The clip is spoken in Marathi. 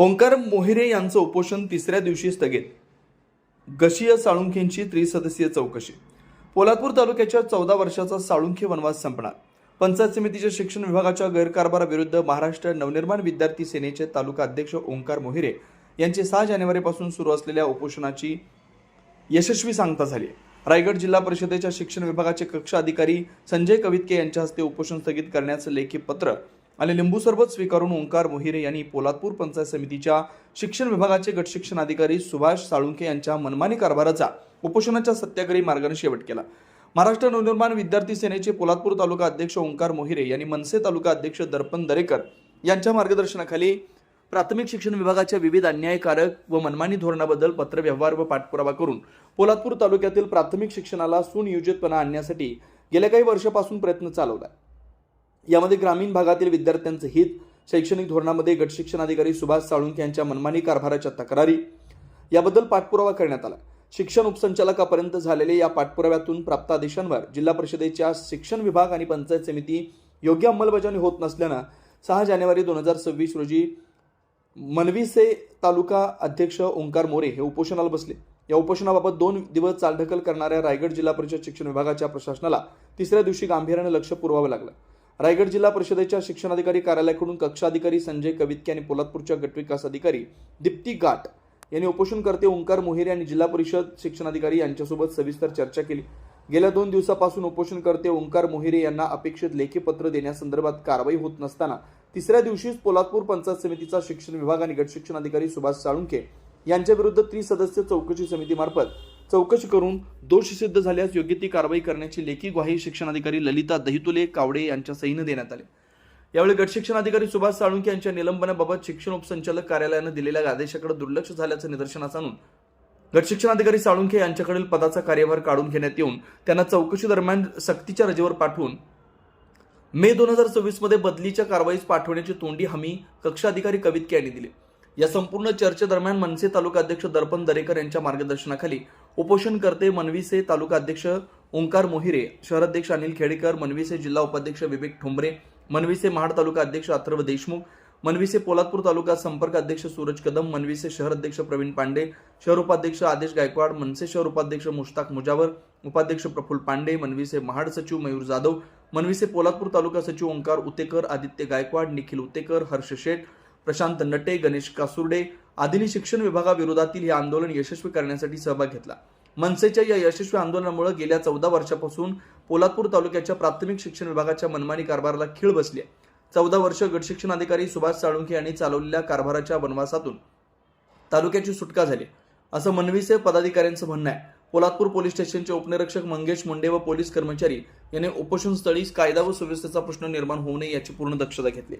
ओंकार मोहिरे यांचं उपोषण तिसऱ्या दिवशी स्थगित. गशीय साळुंखेंची त्रिसदस्यीय चौकशी. पोलादपूर तालुक्याच्या चौदा वर्षाचा साळुंखे वनवास संपणार. पंचायत समितीच्या शिक्षण विभागाच्या गैरकारभाराविरुद्ध महाराष्ट्र नवनिर्माण विद्यार्थी सेनेचे तालुका अध्यक्ष ओंकार मोहिरे यांची सहा जानेवारीपासून सुरू असलेल्या उपोषणाची यशस्वी सांगता झाली रायगड जिल्हा परिषदेच्या शिक्षण विभागाचे कक्ष अधिकारी संजय कवितके यांच्या हस्ते उपोषण स्थगित करण्याचं लेखी पत्र आणि लिंबू सरबत स्वीकारून ओंकार मोहिरे यांनी पोलादपूर पंचायत समितीच्या शिक्षण विभागाचे गट शिक्षण अधिकारी सुभाष साळुंके यांच्या मनमानी कारभाराचा उपोषणाच्या सत्याग्रही मार्गाने शेवट केला. महाराष्ट्र नवनिर्माण विद्यार्थी सेनेचे पोलादपूर तालुका अध्यक्ष ओंकार मोहिरे यांनी मनसे तालुका अध्यक्ष दर्पण दरेकर यांच्या मार्गदर्शनाखाली प्राथमिक शिक्षण विभागाच्या विविध अन्यायकारक व मनमानी धोरणाबद्दल पत्रव्यवहार व पाठपुरावा करून पोलादपूर तालुक्यातील प्राथमिक शिक्षणाला सुनियोजितपणा आणण्यासाठी गेल्या काही वर्षापासून प्रयत्न चालवला यामध्ये ग्रामीण भागातील विद्यार्थ्यांचे हित शैक्षणिक धोरणामध्ये गटशिक्षण अधिकारी सुभाष साळुंके यांच्या मनमानी कारभाराच्या तक्रारी. याबद्दल पाठपुरावा करण्यात आला. शिक्षण उपसंचालकापर्यंत झालेल्या या पाठपुराव्यातून प्राप्त आदेशांवर जिल्हा परिषदेच्या शिक्षण विभाग आणि पंचायत समिती योग्य अंमलबजावणी होत नसल्यानं सहा जानेवारी दोन हजार सव्वीस रोजी मनविसे तालुका अध्यक्ष ओंकार मोरे हे उपोषणाला बसले. या उपोषणाबाबत दोन दिवस चालढकल करणाऱ्या रायगड जिल्हा परिषद शिक्षण विभागाच्या प्रशासनाला तिसऱ्या दिवशी गांभीर्याने लक्ष पुरवावं लागलं. रायगड जिल्हा परिषदेच्या शिक्षणाधिकारी कार्यालयाकडून कक्षाधिकारी संजय कवितके आणि पोलादपूरच्या गटविकास अधिकारी दीप्ती गाट यांनी उपोषणकर्ते ओंकार मोहिरे आणि जिल्हा परिषद शिक्षणाधिकारी यांच्यासोबत सविस्तर चर्चा केली. गेल्या दोन दिवसापासून उपोषणकर्ते ओंकार मोहिरे यांना अपेक्षित लेखी पत्र देण्यासंदर्भात कारवाई होत नसताना तिसऱ्या दिवशीच पोलादपूर पंचायत समितीचा शिक्षण विभाग आणि गट शिक्षण अधिकारी सुभाष साळुंके यांच्या विरुद्ध त्रिसदस्य चौकशी समितीमार्फत चौकशी करून दोषी सिद्ध झाल्यास योग्य ती कारवाई करण्याची लेखी ग्वाही शिक्षणाधिकारी ललिता दहितुले कावडे यांच्या सहीनं देण्यात आले. यावेळी गटशिक्षणाधिकारी सुभाष साळुंके यांच्या निलंबनाबाबत शिक्षण उपसंचालक कार्यालयानं दिलेल्या आदेशाकडे दुर्लक्ष झाल्याचं निदर्शनास आणून गटशिक्षणाधिकारी शिक्षण साळुंखे यांच्याकडील पदाचा कार्यभार काढून घेण्यात येऊन त्यांना चौकशी दरम्यान सक्तीच्या रजेवर पाठवून मे दोन हजार सव्वीसमध्ये बदलीच्या कारवाईस पाठवण्याची तोंडी हमी कक्षाधिकारी कवितके यांनी दिली. या संपूर्ण चर्चेदरम्यान मनसे तालुका अध्यक्ष दर्पण दरेकर यांच्या मार्गदर्शनाखाली उपोषणकर्ते मनविसे तालुका अध्यक्ष ओंकार मोहिरे शहराध्यक्ष अनिल खेडेकर मनविसे जिल्हा उपाध्यक्ष विवेक ठोंबरे मनविसे महाड तालुका अध्यक्ष अथर्व देशमुख मनविसे पोलादपूर तालुका संपर्क अध्यक्ष सूरज कदम मनविसे शहर अध्यक्ष प्रवीण पांडे शहर उपाध्यक्ष आदेश गायकवाड मनसे शहर उपाध्यक्ष मुश्ताक मुजावर उपाध्यक्ष प्रफुल्ल पांडे मनविसे महाड सचिव मयूर जाधव मनविसे पोलादपूर तालुका सचिव ओंकार उतेकर आदित्य गायकवाड निखिल उतेकर हर्ष शेठ प्रशांत नटे गणेश कासुर्डे आदींनी शिक्षण विभागाविरोधातील हे आंदोलन यशस्वी करण्यासाठी सहभाग घेतला. मनसेच्या या यशस्वी आंदोलनामुळे गेल्या चौदा वर्षापासून पोलादपूर तालुक्याच्या प्राथमिक शिक्षण विभागाच्या मनमानी कारभाराला खीळ बसली आहे. चौदा वर्ष गटशिक्षण अधिकारी सुभाष साळुंखे यांनी चालवलेल्या कारभाराच्या वनवासातून तालुक्याची सुटका झाली. असं मनवीचे पदाधिकाऱ्यांचं म्हणणं आहे. पोलादपूर पोलीस स्टेशनचे उपनिरीक्षक मंगेश मुंडे व पोलीस कर्मचारी यांनी उपोषणस्थळी कायदा व सुव्यवस्थेचा प्रश्न निर्माण होऊ नये याची पूर्ण दक्षता घेतली.